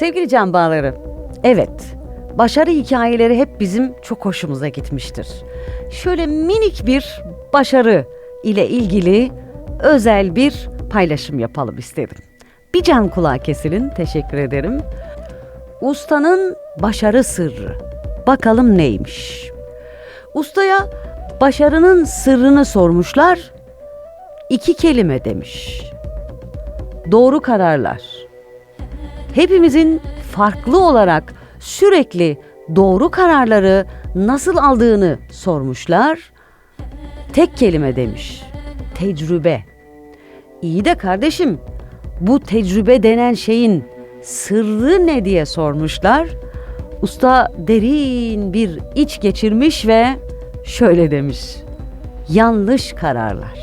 Sevgili can bağları, evet, başarı hikayeleri hep bizim çok hoşumuza gitmiştir. Şöyle minik bir başarı ile ilgili özel bir paylaşım yapalım istedim. Bir can kulağı kesilin, teşekkür ederim. Ustanın başarı sırrı. Bakalım neymiş? Ustaya başarının sırrını sormuşlar. İki kelime demiş. Doğru kararlar. Hepimizin farklı olarak sürekli doğru kararları nasıl aldığını sormuşlar. Tek kelime demiş. Tecrübe. İyi de kardeşim, bu tecrübe denen şeyin sırrı ne diye sormuşlar. Usta derin bir iç geçirmiş ve şöyle demiş. Yanlış kararlar.